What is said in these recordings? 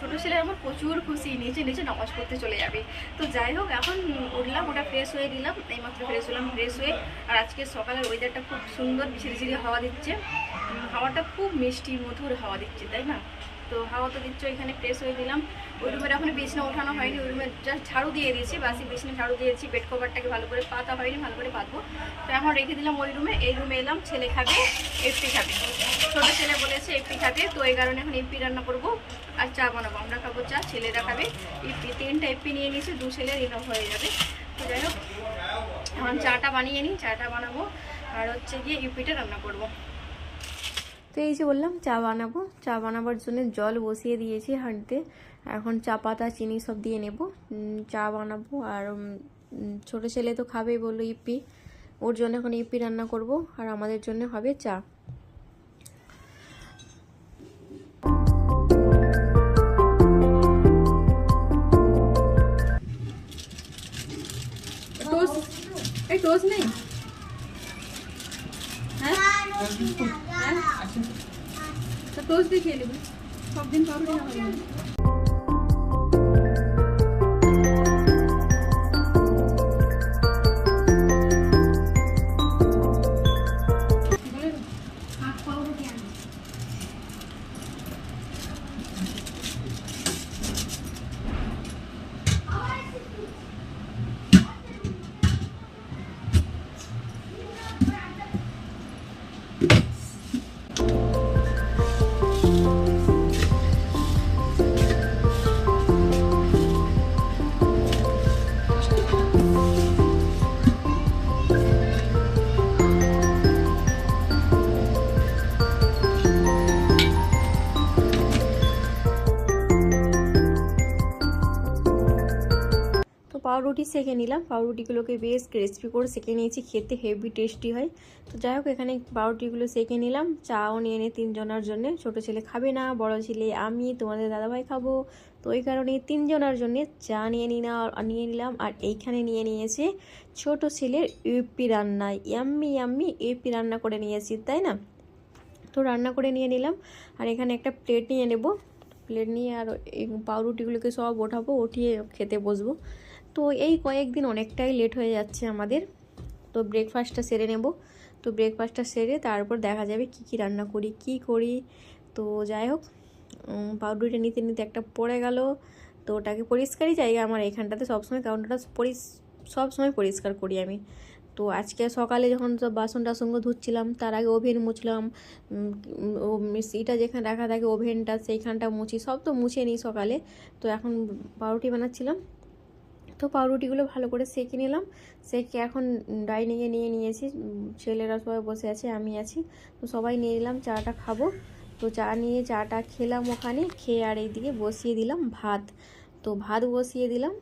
ছোটো ছেলে আমার প্রচুর খুশি। নিচে নিচে নকাজ করতে চলে যাবে। তো যাই হোক, এখন উঠলাম, ওটা ফ্রেশ হয়ে দিলাম এইমাত্র ফ্রেশ হলাম ফ্রেশ হয়ে। আর আজকে সকালের ওয়েদারটা খুব সুন্দর ঝিরি ঝিরি হাওয়া দিচ্ছে। হাওয়াটা খুব মিষ্টি, মধুর হাওয়া দিচ্ছে, তাই না? তো হাওয়া তো দিচ্ছ এখানে ফ্রেশ হয়ে দিলাম। ওই রুমের এখন বিছনা ওঠানো হয়নি, ওই রুমে জাস্ট ঝাড়ু দিয়ে দিয়েছি, বাসি বিছনা ঝাড়ু দিয়েছি বেড কভারটাকে ভালো করে পাতা হয়নি, ভালো করে পাতবো তো এখন রেখে দিলাম ওই রুমে, এই রুমে এলাম, ছেলে খাবে এপি খাবে। ছোটো ছেলে বলেছে এপি খাবে, তো এই কারণে এখন এপি রান্না করব আর চা বানাবো, আমরা খাব চা, ছেলেরা খাবে ইপি তিনটা এপি নিয়ে নিয়েছি, দু ছেলের ইনফ হয়ে যাবে। তো যাই হোক, এখন চাটা বানিয়ে নিই, চাটা বানাবো, আর হচ্ছে গিয়ে ইপিটা রান্না করব। তো এই যে বললাম চা বানাবো। চা বানাবার জন্য জল বসিয়ে দিয়েছি হাঁড়িতে। এখন চা পাতা চিনি সব দিয়ে নেব। চা বানাবো আর ছোট ছেলে তো খাবেই বলল ইপি ওর জন্য এখন ইপি রান্না করব আর আমাদের জন্য হবে চা। টোস্ট এই টোস্ট নেই? হ্যাঁ? তো টোস্ট দিয়ে খেয়ে নেবে। সব দিন পাউরুটি না পাউরুটি সেঁকে নিলাম। পাউরুটিগুলোকে বেশ ক্রিস্পি করে সেঁকে নিয়েছি। খেতে হেভি টেস্টি হয়। তো যাই হোক, এখানে পাউরুটিগুলো সেঁকে নিলাম। চাও নিয়ে নিয়ে তিনজনের জন্য। ছোট ছেলে খাবে না, বড় ছেলে আমি, তোমাদের দাদাভাই খাব। তো ওই কারণে তিনজনের জন্য চা নিয়ে নিলাম নিয়ে নিলাম। আর এইখানে নিয়ে নিয়েছে ছোট ছেলের ইউপি রান্না। ইয়াম্মি ইয়াম্মি, ইউপি রান্না করে নিয়েছি, তাই না? তো রান্না করে নিয়ে নিলাম। আর এখানে একটা প্লেট নিয়ে নেব। প্লেট নিয়ে আর পাউরুটিগুলোকে সব ওঠাবো, উঠিয়ে খেতে বসবো। তো এই কয়েকদিন অনেকটাই লেট হয়ে যাচ্ছে আমাদের। তো ব্রেকফাস্টটা সেরে নেব। তো ব্রেকফাস্টটা সেরে তারপর দেখা যাবে কি কি রান্না করি, কি করি। তো যাই হোক পাউরুটিটা নিতে নিতে একটা পড়ে গেল। তো ওটাকে পরিষ্কারই জায়গা আমার এখানটাতে সবসময় কাউন্টারটা পরিস, সবসময় পরিষ্কার করি আমি। তো আজকে সকালে যখন সব বাসন টাসনগুলো ধুচ্ছিলাম, তার আগে ওভেন মুছলাম। মিক্সিটা যেখানে রাখা থাকে ওভেনটা সেইখানটা মুছি। সব তো মুছে নিই সকালে। তো এখন পাউরুটি বানাচ্ছিলাম। তো পাউরুটিগুলো ভালো করে সেঁকে নিলাম। সেঁকে এখন ডাইনিংয়ে নিয়ে নিয়েছি। ছেলেরা সবাই বসে আছে, আমি আছি। তো সবাই নিয়ে নিলাম, চাটা খাব। তো চা নিয়ে চাটা খেলাম ওখানে, খেয়ে আর এইদিকে বসিয়ে দিলাম ভাত। তো ভাত বসিয়ে দিলাম।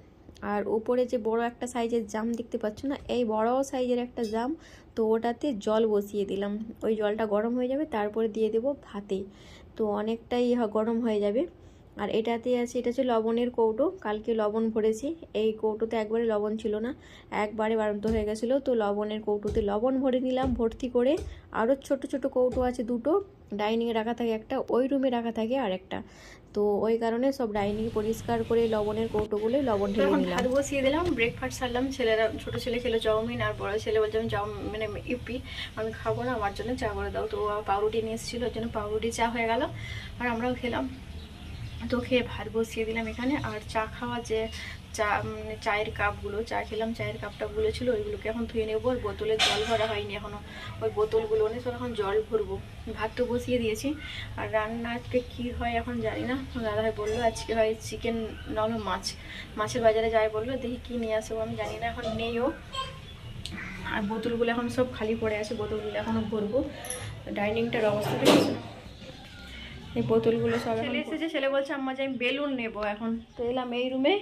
আর ওপরে যে বড় একটা সাইজের জাম দেখতে পাচ্ছ না, এই বড় সাইজের একটা জাম, তো ওটাতে জল বসিয়ে দিলাম। ওই জলটা গরম হয়ে যাবে, তারপরে দিয়ে দেব ভাতে। তো অনেকটাই গরম হয়ে যাবে। আর এটাতে আছে এটা হচ্ছে লবণের কৌটো। কালকে লবণ ভরেছি। এই কৌটোতে একবারে লবণ ছিল না একবারে বাড়ন্ত হয়ে গেছিল। তো লবণের কৌটোতে লবণ ভরে নিলাম ভর্তি করে আরও ছোট ছোট কৌটো আছে দুটো ডাইনিংয়ে রাখা থাকে একটা ওই রুমে রাখা থাকে আর একটা। তো ওই কারণে সব ডাইনিং পরিষ্কার করে লবণের কৌটোগুলো লবণ ঢেলে নিলাম। ভাত বসিয়ে দিলাম ব্রেকফাস্ট সারলাম ছেলেরা ছোট ছেলে খেলো চাউমিন আর বড় ছেলে বলছে আমি চাউমিন মানে ইপি আমি খাব না আমার জন্য চা করে দাও। তো পাউরুটি নিয়ে এসেছিল ওর জন্য পাউরুটি চা হয়ে গেল আর আমরাও খেলাম। তো খেয়ে ভাত বসিয়ে দিলাম এখানে। আর চা খাওয়া যে চা মানে চায়ের কাপগুলো, চা খেলাম, চায়ের কাপটা ছিল ওইগুলোকে এখন ধুয়ে নেব। আর বোতলে জল ভরা হয়নি এখনও ওই বোতলগুলো নিয়ে সব এখন জল ভরবো। ভাত তো বসিয়ে দিয়েছি। আর রান্না আজকে কী হয় এখন জানি না। দাদাভাই বলল, আজকে হয় চিকেন নাহলে মাছ। মাছের বাজারে যায় বলল, দেখি কী নিয়ে আসব আমি জানি না, এখন নেইও আর বোতলগুলো এখন সব খালি পড়ে আছে, বোতলগুলো এখনও ভরবো। ডাইনিংটার অবস্থা এই বোতলগুলো সব ছেলে এসেছে ছেলে বলছে আম্মা যে আমি বেলুন নেব এখন। তো এলাম এই রুমে।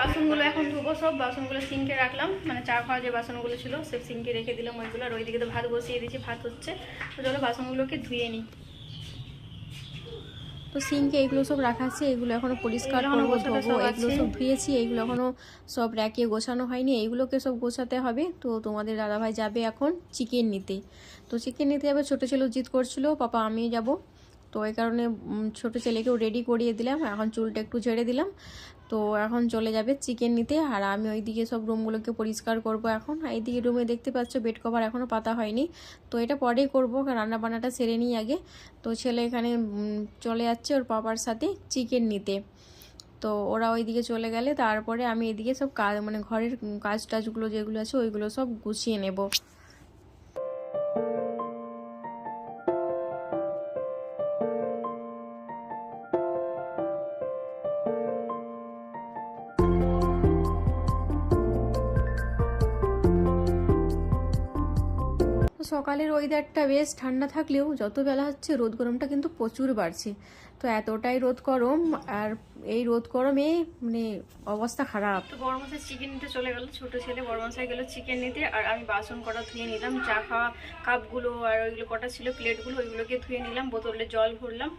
বাসনগুলো এখন ধুবো সব বাসনগুলো সিঙ্কে রাখলাম। মানে চা খাওয়া যে বাসনগুলো ছিল সব সিঙ্কে রেখে দিলাম ওইগুলো। আর ওইদিকে তো ভাত বসিয়ে দিয়েছি ভাত হচ্ছে। তো চলো বাসনগুলোকে ধুয়ে নিই। তো সিঙ্কে এগুলো সব রাখা আছে এগুলো এখনও পরিষ্কার করব ধোবো সব এগুলো সব ধুয়েছি এগুলো এখনও সব র্যাকে গোছানো হয়নি এইগুলোকে সব গোছাতে হবে। তো তোমাদের দাদাভাই যাবে এখন চিকেন নিতে। তো চিকেন নিতে যাবে ছোটো ছেলেও জিদ করছিল পাপা আমি যাব। তো এই কারণে ছোটো ছেলেকেও রেডি করিয়ে দিলাম এখন চুলটা একটু ঝেড়ে দিলাম। তো এখন চলে যাবে চিকেন নিতে। আর আমি ওইদিকে সব রুমগুলোকে পরিষ্কার করব এখন। এইদিকে রুমে দেখতে পাচ্ছ বেড কভার এখনও পাতা হয়নি। তো এটা পরেই করব রান্না বান্নাটা সেরে নিই আগে। তো ছেলে এখানে চলে যাচ্ছে ওর পাপার সাথে চিকেন নিতে। তো ওরা ওইদিকে চলে গেলে, তারপরে আমি এদিকে সব কাজ মানে ঘরের কাজ টাজগুলো যেগুলো আছে, ওইগুলো সব গুছিয়ে নেব। সকালের ওয়েদারটা বেশ ঠান্ডা থাকলেও যত বেলা হচ্ছে রোদ গরমটা কিন্তু প্রচুর বাড়ছে। তো এতটাই রোদ গরম আর এই রোদ গরমে মানে অবস্থা খারাপ। তো বড় মশাই চিকেন নিতে চলে গেল, ছোট ছেলে বড় মশাই গেল চিকেন নিতে আর আমি বাসন কটা ধুয়ে নিলাম, চা খাওয়া কাপগুলো আর ওইগুলো কটা ছিল, প্লেটগুলো ওইগুলোকে ধুয়ে নিলাম, বোতলে জল ভরলাম,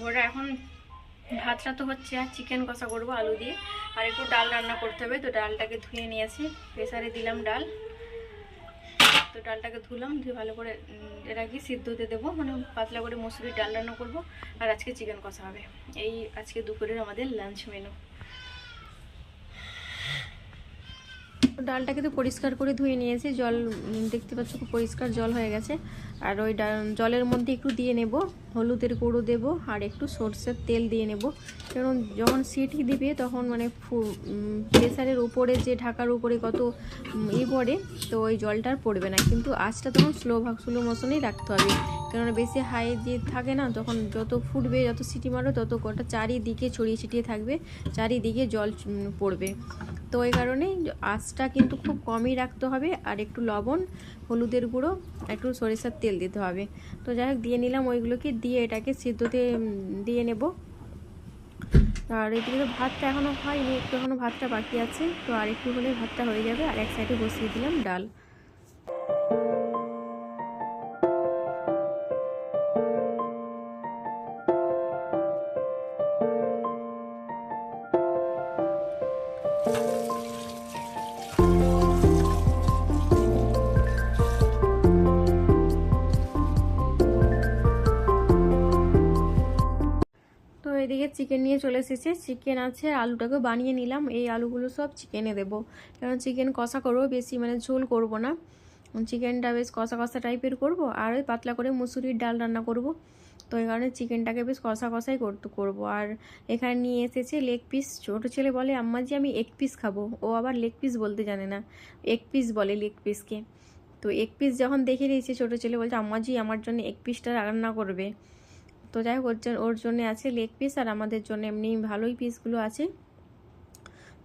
ভরে এখন ভাতটা তো হচ্ছে আর চিকেন কষা করব আলু দিয়ে। আর একটু ডাল রান্না করতে হবে, তো ডালটাকে ধুয়ে নিয়েছি, প্রেসারে দিলাম ডাল। তো ডালটাকে ধুলাম, ধুয়ে ভালো করে এর আগে সিদ্ধ হতে দেবো। মানে পাতলা করে মসুরির ডাল রান্না করব, আর আজকে চিকেন কষা হবে। এই আজকে দুপুরের আমাদের লাঞ্চ মেনু ডালটাকে তো পরিষ্কার করে ধুয়ে নিয়েছি, জল দেখতে পাচ্ছ খুব পরিষ্কার জল হয়ে গেছে। আর ওই জলের মধ্যে একটু দিয়ে নেব, হলুদের গুঁড়ো দেব আর একটু সর্ষের তেল দিয়ে নেব। কারণ যখন সিটি দিবে তখন মানে প্রেসারের উপরে যে ঢাকার উপরে কত ই পড়ে, তো ওই জলটা পড়বে না। কিন্তু আঁচটা তখন স্লো ভাগ স্লো মোশনেই রাখতে হবে। কেননা বেশি হাই যে থাকে না, তখন যত ফুটবে, যত সিটি মারো, তত কটা চারিদিকে ছড়িয়ে ছিটিয়ে থাকবে, চারিদিকে জল পড়বে। তো ওই কারণে আঁচটা কিন্তু খুব কমই রাখতে হবে। আর একটু লবণ, হলুদের গুঁড়ো, একটু সরিষার তেল দিতে হবে। তো যাই হোক, দিয়ে নিলাম ওইগুলোকে, দিয়ে এটাকে সিদ্ধতে দিয়ে নেব। আর এদিকে তো ভাতটা এখনও হয়নি একটু এখনও ভাতটা বাকি আছে। তো আর একটু হলে ভাতটা হয়ে যাবে। আর এক সাইডে বসিয়ে দিলাম ডাল। চিকেন নিয়ে চলে এসেছে। চিকেন আছে আলুটাকে বানিয়ে নিলাম। এই আলুগুলো সব চিকেনে দেবো। কারণ চিকেন কষা করব বেশি মানে ঝোল করব না। চিকেনটা বেশ কষা কষা টাইপের করব, আর ওই পাতলা করে মুসুরির ডাল রান্না করব। তো এই কারণে চিকেনটাকে বেশ কষা কষাই করতে করব। আর এখানে নিয়ে এসেছে লেগ পিস ছোটো ছেলে বলে, আম্মা যে আমি এক পিস খাব। ও আবার লেগ পিস বলতে জানে না। এক পিস বলে লেগ পিসকে তো এক পিস যখন দেখে দিয়েছে ছোটো ছেলে, বলছে আম্মাজি আমার জন্য এক পিসটা রান্না করবে। তো যাই হোক, ওর জন্য আছে লেগ পিস আর আমাদের জন্য এমনি ভালোই পিসগুলো আছে।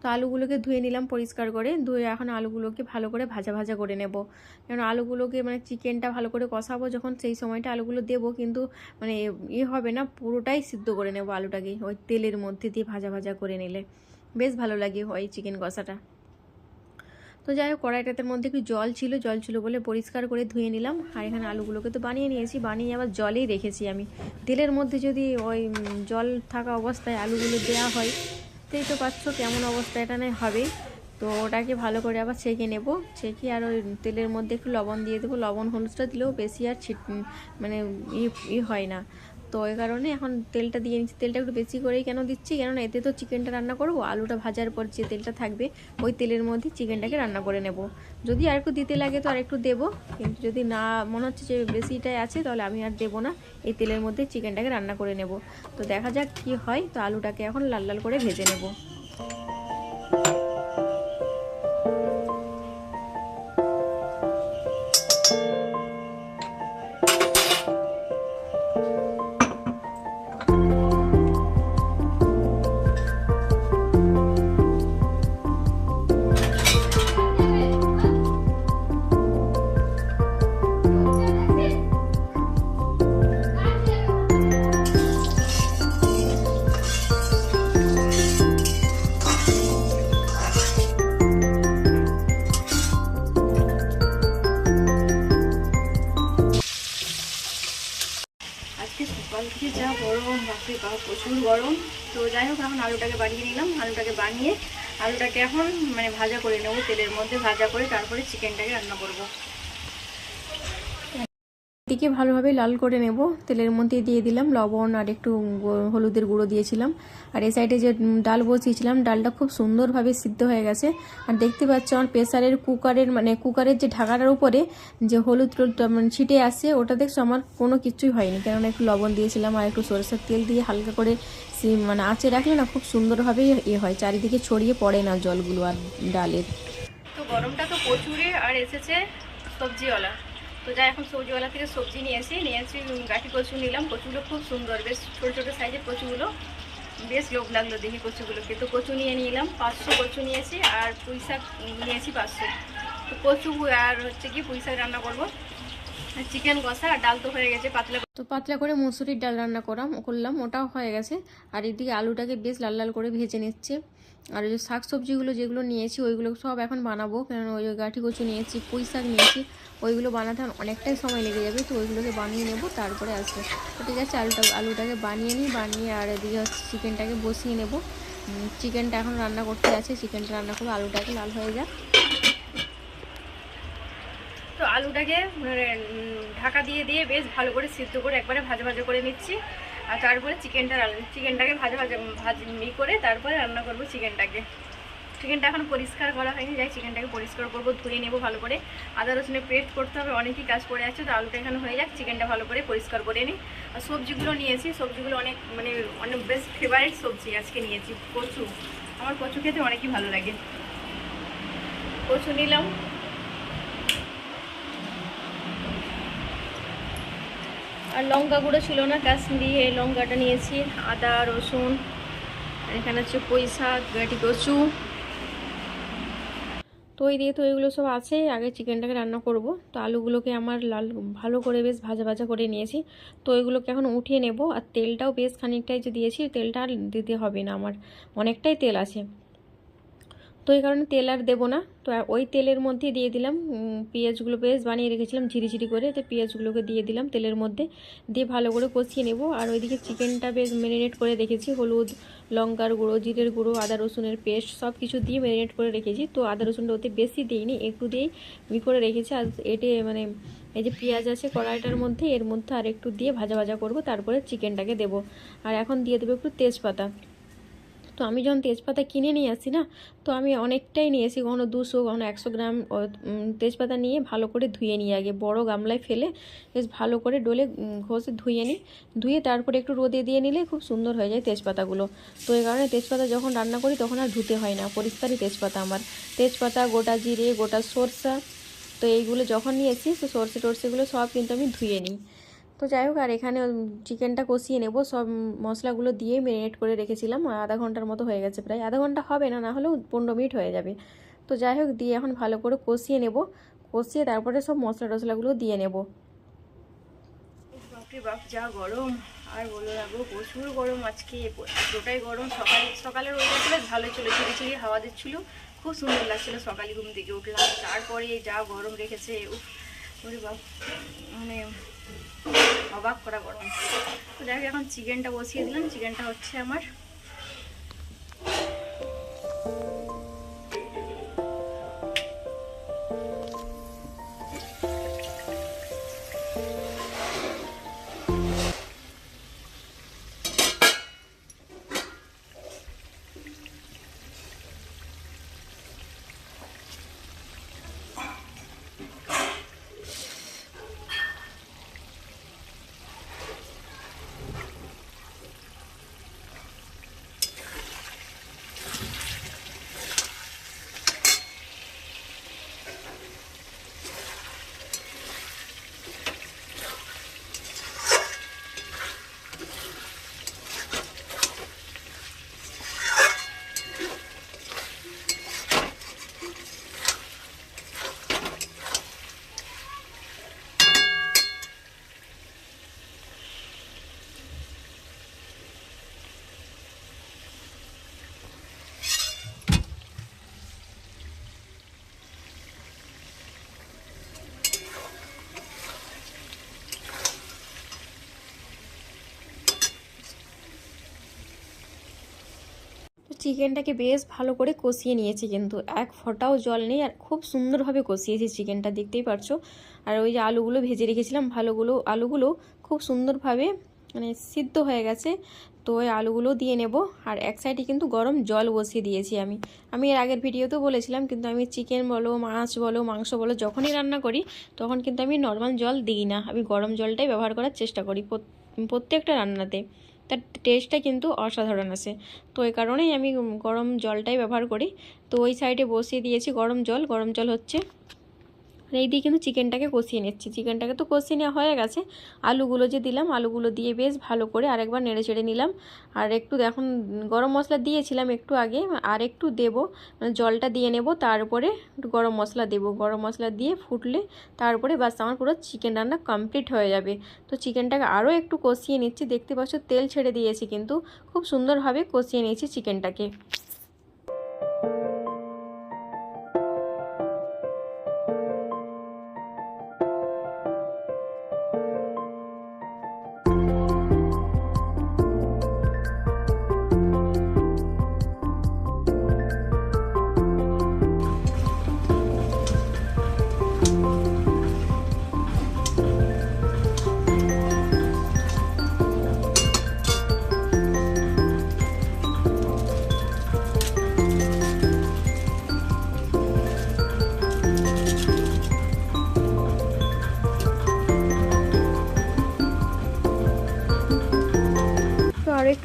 তো আলুগুলোকে ধুয়ে নিলাম পরিষ্কার করে, ধুয়ে এখন আলুগুলোকে ভালো করে ভাজা ভাজা করে নেব। কারণ আলুগুলোকে মানে চিকেনটা ভালো করে কষাবো যখন, সেই সময়টা আলুগুলো দেবো কিন্তু মানে ইয়ে হবে না, পুরোটাই সিদ্ধ করে নেব আলুটাকে ওই তেলের মধ্যে দিয়ে ভাজা ভাজা করে নিলে। বেশ ভালো লাগে ওই চিকেন কষাটা। তো যাই হোক, কড়াইটাতে মধ্যে একটু জল ছিল জল ছিল বলে পরিষ্কার করে ধুয়ে নিলাম। আর এখানে আলুগুলোকে তো বানিয়ে নিয়েছি, বানিয়ে আবার জলেই রেখেছি আমি। তেলের মধ্যে যদি ওই জল থাকা অবস্থায় আলুগুলো দেওয়া হয় তেই তো পাচ্ছ কেমন অবস্থা এটা নয়, হবে। তো ওটাকে ভালো করে আবার ছেঁকে নেব। ছেঁকে আর ওই তেলের মধ্যে একটু লবণ দিয়ে দেবো। লবণ হলুদটা দিলেও বেশি আর ছিট মানে ই ই হয় না। তো ওই কারণে এখন তেলটা দিয়ে নিচ্ছি। তেলটা একটু বেশি করেই কেন দিচ্ছি? কেননা এতে তো চিকেনটা রান্না করব, আলুটা ভাজার পর যে তেলটা থাকবে, ওই তেলের মধ্যে চিকেনটাকে রান্না করে নেব। যদি আর একটু দিতে লাগে তো আর একটু দেবো, কিন্তু যদি না, মনে হচ্ছে যে বেশিটাই আছে, তাহলে আমি আর দেবো না। এই তেলের মধ্যে চিকেনটাকে রান্না করে নেব। তো দেখা যাক কি হয়। তো আলুটাকে এখন লাল লাল করে ভেজে নেব। কালকে সকাল থেকে যা গরম বাপরে বা প্রচুর গরম। তো যাই হোক এখন আলুটাকে বানিয়ে নিলাম। আলুটাকে বানিয়ে, আলুটাকে এখন মানে ভাজা করে নেব তেলের মধ্যে, ভাজা করে তারপরে চিকেনটাকে রান্না করব। এদিকে ভালোভাবে লাল করে নেব। তেলের মধ্যে দিয়ে দিলাম লবণ আর একটু হলুদের গুঁড়ো দিয়েছিলাম। আর এই সাইডে যে ডাল বসিয়েছিলাম, ডালটা খুব সুন্দরভাবে সিদ্ধ হয়ে গেছে। আর দেখতে পাচ্ছ আমার প্রেসারের কুকারের মানে কুকারের যে ঢাকাটার উপরে যে হলুদ মানে ছিটে আসছে ওটা দেখছ আমার কোনো কিছুই হয়নি। কেননা একটু লবণ দিয়েছিলাম আর একটু সরষের তেল দিয়ে হালকা করে মানে আঁচে রাখলে না খুব সুন্দরভাবে এ হয়। চারিদিকে ছড়িয়ে পড়ে না জলগুলো আর ডালের। তো গরমটা তো প্রচুরই আর এসেছে সবজিওয়ালা। তো যাই, এখন সবজিওয়ালা থেকে সবজি নিয়ে এসে নিয়ে এসে গাঠি কচু নিলাম। কচুগুলো খুব সুন্দর, বেশ ছোটো ছোটো সাইজের কচুগুলো। বেশ লোভ লাগল দেখি কচুগুলোকে। তো কচু নিয়ে নিলাম, পাঁচশো কচু নিয়েছি আর পুঁই শাক নিয়েছি পাঁচশো। তো কচু আর হচ্ছে কি, পুঁই শাক রান্না করব। চিকেন কষা, আর ডাল তো হয়ে গেছে পাতলা তো পাতলা করে মুসুরির ডাল রান্না করাম, করলাম, ওটাও হয়ে গেছে। আর এদিকে আলুটাকে বেশ লাল লাল করে ভেজে নিচ্ছে। আর ওই যে শাক সবজিগুলো যেগুলো নিয়েছি ওইগুলো সব এখন বানাবো। কেন ওই গাঠি কচু নিয়েছি পুঁই শাক নিয়েছি ওইগুলো বানাতে অনেকটাই সময় লেগে যাবে তো ওইগুলোকে বানিয়ে নেব তারপরে আসবে। তো ঠিক আছে আলুটা আলুটাকে বানিয়ে নিই বানিয়ে আর এদিকে চিকেনটাকে বসিয়ে নেব। চিকেনটা এখন রান্না করতে আছে চিকেনটা রান্না করে আলুটাকে লাল হয়ে যাক। তো আলুটাকে মানে, ঢাকা দিয়ে দিয়ে বেশ ভালো করে সিদ্ধ করে একবারে ভাজা ভাজা করে নিচ্ছি। আর তারপরে চিকেনটা রান্না চিকেনটাকে ভাজা ভাজা ভাজ ই করে তারপরে রান্না করব চিকেনটাকে। চিকেনটা এখন পরিষ্কার করা হয়নি, যাই চিকেনটাকে পরিষ্কার করব, ধুয়ে নেব ভালো করে। আদা রসুনের পেস্ট করতে হবে, অনেকই কাজ পড়ে আছে, তো আলুটা এখানে হয়ে যাক, চিকেনটা ভালো করে পরিষ্কার করে নিই। আর সবজিগুলো নিয়েছি, সবজিগুলো অনেক মানে অনেক বেস্ট ফেভারিট সবজি আজকে নিয়েছি, কচু। আমার কচু খেতে অনেকই ভালো লাগে। কচু নিলাম। আর লঙ্কা গুঁড়ো ছিল না, কাশ্মীরি এই লঙ্কাটা নিয়েছি, আদা, রসুন, এখানে হচ্ছে পুঁই শাক গাটি কচু। তো ওই দিয়ে তো এগুলো সব আছে, আগে চিকেনটাকে রান্না করব। তো আলুগুলোকে আমার লাল, ভালো করে বেশ ভাজা ভাজা করে নিয়েছি। তো এগুলোকে এখন উঠিয়ে নেব, আর তেলটাও বেশ খানিকটাই যে দিয়েছি, তেলটা আর দিতে হবে না, আমার অনেকটাই তেল আছে। তো এই কারণে তেল আর দেবো না। তো ওই তেলের মধ্যে দিয়ে দিলাম পেঁয়াজগুলো বেশ বানিয়ে রেখেছিলাম ঝিরি ঝিরি করে, তো পেঁয়াজগুলোকে দিয়ে দিলাম তেলের মধ্যে। দিয়ে ভালো করে কষিয়ে নেব। আর ওইদিকে চিকেনটা বেশ ম্যারিনেট করে রেখেছি, হলুদ, লঙ্কার গুঁড়ো, জিরের গুঁড়ো, আদা রসুনের পেস্ট সব কিছু দিয়ে ম্যারিনেট করে রেখেছি। তো আদা রসুনটা ওতে বেশি দিইনি, একটু দিয়েই মি করে রেখেছি। আর এটে মানে এই যে পেঁয়াজ আছে কড়াইটার মধ্যে, এর মধ্যে আর একটু দিয়ে ভাজা ভাজা করব, তারপরে চিকেনটাকে দেব। আর এখন দিয়ে দেবো একটু তেজপাতা। তো আমি যখন তেজপাতা কিনে নিয়ে আসি না, তো আমি অনেকটাই নিয়েছি কখনো দুশো, কখনো একশো গ্রাম তেজপাতা নিয়ে ভালো করে ধুয়ে নিই আগে। বড় গামলায় ফেলে বেশ ভালো করে ডলে ঘষে ধুয়ে নিই। ধুয়ে তারপরে একটু রোদে দিয়ে নিলে খুব সুন্দর হয়ে যায় তেজপাতাগুলো। তো এই কারণে তেজপাতা যখন রান্না করি তখন আর ধুতে হয় না, পরিষ্কারই তেজপাতা আমার। তেজপাতা, গোটা জিরে, গোটা সরষা, তো এইগুলো যখন নিয়েছি তো সর্ষে টর্ষেগুলো সব কিন্তু আমি ধুয়ে নিই। তো যাই হোক, আর এখানে চিকেনটা কষিয়ে নেব। সব মশলাগুলো দিয়ে ম্যারিনেট করে রেখেছিলাম। আধা ঘণ্টার মতো হয়ে গেছে প্রায়। আধা ঘণ্টা হবে না না হলেও পনেরো মিনিট হয়ে যাবে। তো যাই হোক, দিয়ে এখন ভালো করে কষিয়ে নেব। কষিয়ে তারপরে সব মশলা টশলাগুলো দিয়ে নেব। বাপরে বাপ, যা গরম। আর প্রচুর গরম আজকে। গরম। সকাল, সকালের হাওয়া খুব সুন্দর ঘুম থেকে তারপরে যা গরম রেখেছে ওরে বাপ। মানে অবাক করা গরম। তো যাই এখন চিকেনটা বসিয়ে দিলাম। চিকেনটা হচ্ছে আমার চিকেনটাকে বেশ ভালো করে কষিয়ে নিয়েছি কিন্তু এক ফোঁটাও জল নেই আর খুব সুন্দরভাবে কষিয়েছি চিকেনটা, দেখতেই পারছ। আর ওই যে আলুগুলো ভেজে রেখেছিলাম, ভালোগুলো, আলুগুলো খুব সুন্দরভাবে মানে সিদ্ধ হয়ে গেছে। তো ওই আলুগুলো দিয়ে নেব আর এক সাইডে কিন্তু গরম জল বসিয়ে দিয়েছি আমি। আমি এর আগের ভিডিওতেও বলেছিলাম কিন্তু আমি চিকেন বলো, মাছ বলো, মাংস বলো, যখনই রান্না করি তখন কিন্তু আমি নর্মাল জল দিই না। আমি গরম জলটাই ব্যবহার করার চেষ্টা করি প্রত্যেকটা রান্নাতে। তার টেস্টটা কিন্তু অসাধারণ আসে তো এই কারণেই আমি গরম জলটাই ব্যবহার করি। তো ওই সাইডে বসিয়ে দিয়েছি গরম জল। গরম জল হচ্ছে আর এই দিয়ে কিন্তু চিকেনটাকে কষিয়ে নিচ্ছি। চিকেনটাকে তো কষিয়ে নেওয়া হয়ে গেছে। আলুগুলো যে দিলাম, আলুগুলো দিয়ে বেশ ভালো করে আরেকবার নেড়ে চেড়ে নিলাম। আর একটু এখন গরম মশলা দিয়েছিলাম একটু আগে, আর একটু দেব মানে জলটা দিয়ে নেব, তারপরে একটু গরম মশলা দেবো। গরম মশলা দিয়ে ফুটলে তারপরে বাস আমার পুরো চিকেন রান্না কমপ্লিট হয়ে যাবে। তো চিকেনটাকে আরও একটু কষিয়ে নিচ্ছি। দেখতে পাচ্ছ তেল ছেড়ে দিয়েছি কিন্তু খুব সুন্দরভাবে কষিয়ে নিয়েছি চিকেনটাকে।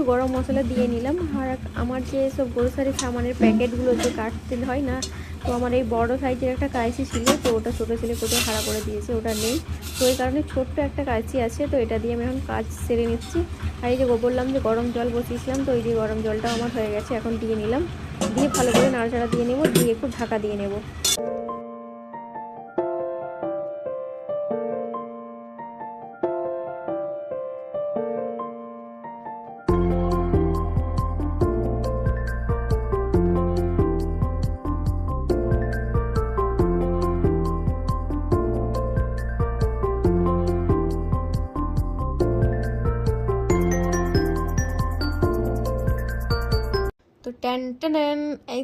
একটু গরম মশলা দিয়ে নিলাম। আর আমার যে সব গ্রোসারি সামানের প্যাকেটগুলো যে কাটতে হয় না, তো আমার এই বড় সাইজের একটা কাঁচি ছিল, তো ওটা ছোটো ছেলে কোথাও হারা করে দিয়েছে, ওটা নেই। তো এই কারণে ছোট্ট একটা কাঁচি আছে, তো এটা দিয়ে আমি এখন কাজ সেরে নিচ্ছি। আর এই যে বললাম যে গরম জল বসিয়েছিলাম, তো এই যে গরম জলটাও আমার হয়ে গেছে, এখন দিয়ে নিলাম। দিয়ে ভালো করে নাড়াচাড়া দিয়ে নেব, দিয়ে একটু ঢাকা দিয়ে নেব।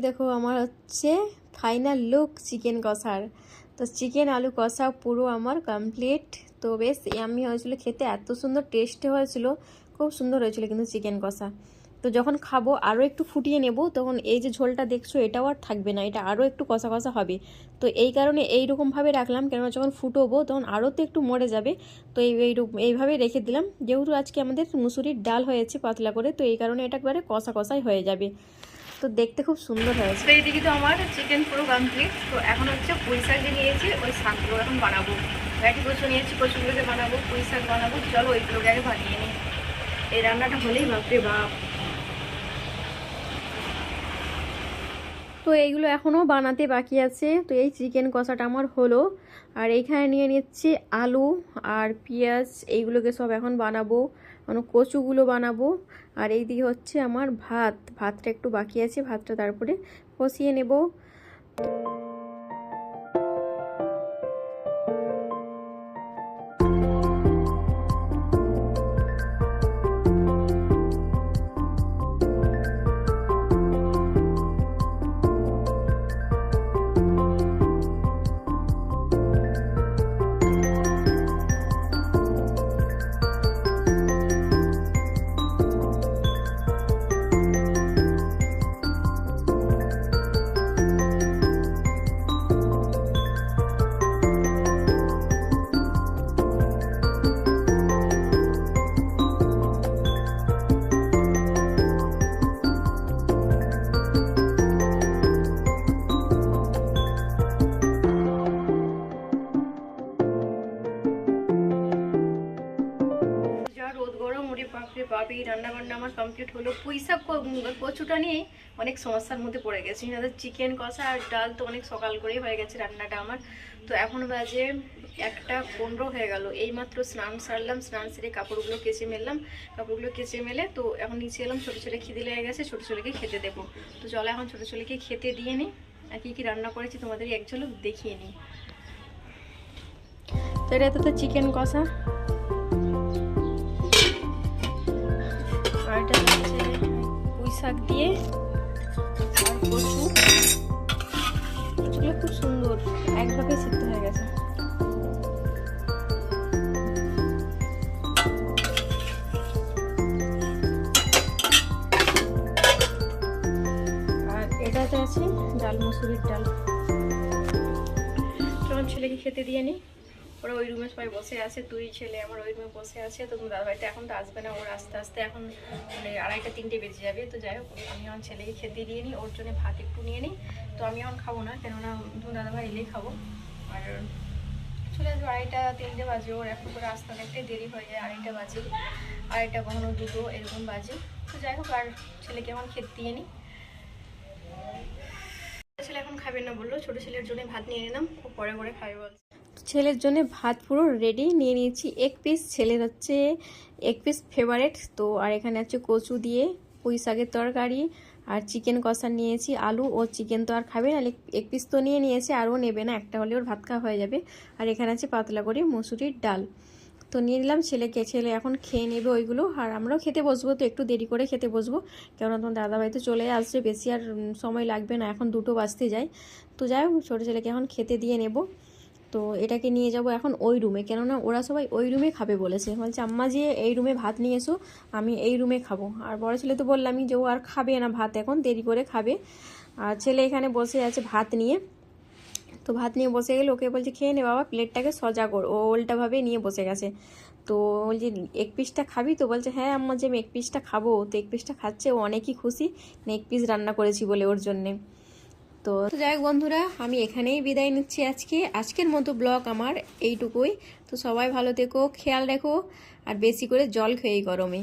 দেখো আমার হচ্ছে ফাইনাল লুক চিকেন কষার। তো চিকেন আলু কষা পুরো আমার কমপ্লিট তো বেশ আমি হয়েছিল খেতে এত সুন্দর টেস্ট হয়েছিল, খুব সুন্দর হয়েছিল কিন্তু চিকেন কষা। তো যখন খাব আরও একটু ফুটিয়ে নেব, তখন এই যে ঝোলটা দেখছ, এটাও আর থাকবে না, এটা আরও একটু কষা কষা হবে। তো এই কারণে এইরকমভাবে রাখলাম, কেননা যখন ফুটোবো, তখন আরও তো একটু মরে যাবে। তো এই এইভাবে রেখে দিলাম। যেহেতু আজকে আমাদের মুসুরির ডাল হয়েছে পাতলা করে, তো এই কারণে এটা একবারে কষা কষাই হয়ে যাবে। তো দেখতে খুব সুন্দর হয়েছে। তো এইদিকে তো আমার চিকেন পুরো কমপ্লিট তো এখন হচ্ছে পুঁই শাক যে নিয়েছি ওই শাকগুলো এখন বানাবো। ব্যাটি কচু নিয়েছি কচুগুলোকে বানাবো পুঁই শাক বানাবো। চলো ওইগুলোকে আগে বানিয়ে নিই। এই রান্নাটা হলেই বাপরে বাপ। তো এইগুলো এখনও বানাতে বাকি আছে। তো এই চিকেন কষাটা আমার হলো। আর এইখানে নিয়ে নিচ্ছি আলু আর পেঁয়াজ, এইগুলোকে সব এখন বানাবো। মানে কচুগুলো বানাবো। আর এই দিকে হচ্ছে আমার ভাত। ভাতটা একটু বাকি আছে, ভাতটা তারপরে কষিয়ে নেব। কচুটা নিয়ে অনেক সমস্যার মধ্যে পড়ে গেছি। না চিকেন কষা আর ডাল তো অনেক সকাল করেই হয়ে গেছে রান্নাটা আমার। তো এখন বাজে একটা পনেরো হয়ে গেল। এইমাত্র স্নান সারলাম, স্নান সেরে কাপড়গুলো কেচে মেললাম। কাপড়গুলো কেচে মেলে তো এখন নিচে এলাম, ছোটো ছেলে খিদে লেগে গেছে, ছোটো ছেলেকে খেতে দেবো। তো চলো এখন ছোটো ছেলেকে খেতে দিয়ে নিই আর কী কী রান্না করেছি তোমাদের এক ঝলক দেখিয়ে নিই তো এটা তো চিকেন কষা। শাক দিয়ে কচু। খুব সুন্দর, একভাবে সিদ্ধ হয়ে গেছে। আর এটাতে আছে ডাল, মুসুরির ডাল। তখন ছেলেকে খেতে দিয়ে নি। ওরা ওই রুমে সবাই বসে আছে, দুই ছেলে আমার ওই রুমে বসে আছে, তো তোমার দাদাভাইটা এখন তো আসবে না, ওর আস্তে আস্তে এখন মানে আড়াইটা, তিনটে বেজে যাবে, তো যাই হোক, আমি এখন ছেলেকে খেতে দিয়ে নিই, ওর জন্য ভাত একটু নিয়ে নিই, তো আমি এখন খাব না, কেননা তোমার দাদাভাই এলেই খাব। আর চলে আসবে আড়াইটা, তিনটে বাজে, ওর এখন করে আসতে অনেকটাই দেরি হয়ে যায়, আড়াইটা বাজে, আড়াইটা কখনো দুটো, এরকম বাজে, তো যাই হোক, আর ছেলেকে এখন খেতে দিয়ে নিই। ছেলে এখন খাবে না বলল, ছোটো ছেলের জন্য ভাত নিয়ে নিলাম, ও পরে পরে খাবে বলছে। ছেলের জন্য ভাত পুরো রেডি নিয়ে নিয়েছি। এক পিস ছেলের হচ্ছে, এক পিস ফেভারেট তো আর এখানে আছে কচু দিয়ে পুঁই শাকের তরকারি আর চিকেন কষা নিয়েছি, আলু ও চিকেন তো আর খাবে না। এক পিস তো নিয়ে নিয়েছে আরও নেবে না, একটা হলে ওর ভাত খাওয়া হয়ে যাবে। আর এখানে আছে পাতলা করে মুসুরির ডাল। তো নিয়ে নিলাম ছেলেকে, ছেলে এখন খেয়ে নেবে ওইগুলো। আর আমরাও খেতে বসবো, তো একটু দেরি করে খেতে বসবো। কেননা তোমার দাদাভাই তো চলে আসছে, বেশি আর সময় লাগবে না, এখন দুটো বাজতে যায়। তো যাই হোক, ছোটো ছেলেকে এখন খেতে দিয়ে নেব। তো এটাকে নিয়ে যাব এখন ওই রুমে। কেননা ওরা সবাই ওই রুমে খাবে বলেছে। বলছে, আম্মা যে এই রুমে ভাত নিয়ে এসো, আমি এই রুমে খাব। আর বড় ছেলে তো বললামই যে ও আর খাবে না ভাত এখন, দেরি করে খাবে। আর ছেলে এখানে বসে আছে ভাত নিয়ে। তো ভাত নিয়ে বসে গেলে, ওকে বলছে, খেয়ে নে বাবা, প্লেটটাকে সজা কর। ও উল্টাভাবে নিয়ে বসে গেছে। তো বলছি, এক পিসটা খাবি? তো বলছে হ্যাঁ আম্মা, যে আমি এক পিসটা খাব। তো এক পিসটা খাচ্ছে, ও অনেকই খুশি এক পিস রান্না করেছি বলে ওর জন্যে। তো যাই হোক বন্ধুরা, আমি এখানেই বিদায় নিচ্ছি আজকে। আজকের মতো ব্লগ আমার এইটুকুই। তো সবাই ভালো থেকো, খেয়াল রেখো, আর বেশি করে জল খেয়েই গরমে।